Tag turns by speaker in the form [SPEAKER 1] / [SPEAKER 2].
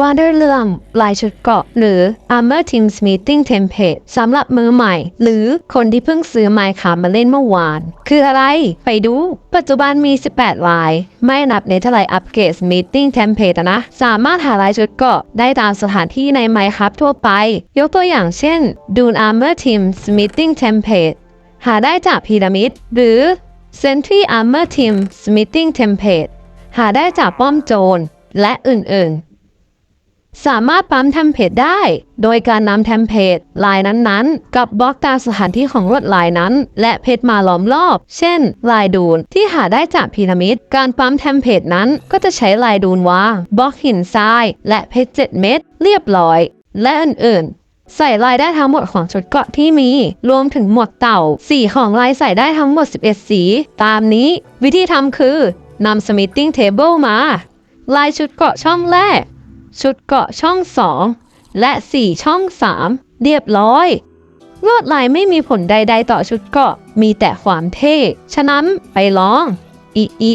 [SPEAKER 1] ว่าด้วยเรื่องลายชุดเกาะ หรือ Armor Teams Meeting Template สำหรับมือใหม่ หรือคนที่เพิ่งซื้อไมค์ขามาเล่นเมื่อวาน คืออะไร ไปดู ปัจจุบันมี 18 ลาย ไม่นับในทลายอัปเกรด Meeting Template นะ สามารถหาลายชุดเกาะได้ตามสถานที่ในไมค์ครับทั่วไป ยกตัวอย่างเช่น Dune Armor Teams Meeting Template หาได้จากพีระมิด หรือ Sentry Armor teams Meeting Template หาได้จากป้อมโจรและอื่นๆ สามารถปั๊มเทมเพลตได้ โดยการนำเทมเพลตลายนั้นๆ กับบล็อกตามสถานที่ของลวดลายนั้น และเพชรมาล้อมรอบ เช่น ลายดูนที่หาได้จากพีระมิด การปั๊มเทมเพลตนั้นก็จะใช้ลายดูนวางบล็อกหินทราย และเพชร7เม็ดเรียบร้อย และอื่นๆ ใส่ลายได้ทั้งหมดของชุดเกาะที่มี รวมถึงหมวกเต่า สีของลายใส่ได้ทั้งหมด 11 สี ตามนี้ วิธีทำคือนำ Smithing Table มา ลายชุดเกาะช่องแรก ชุดเกาะช่องสองและ 4 ช่อง 3 เรียบร้อย ลวดลายไม่มีผลใด ๆ ต่อชุดเกาะมีแต่ความเท่ ฉะนั้นไปลอง อิอี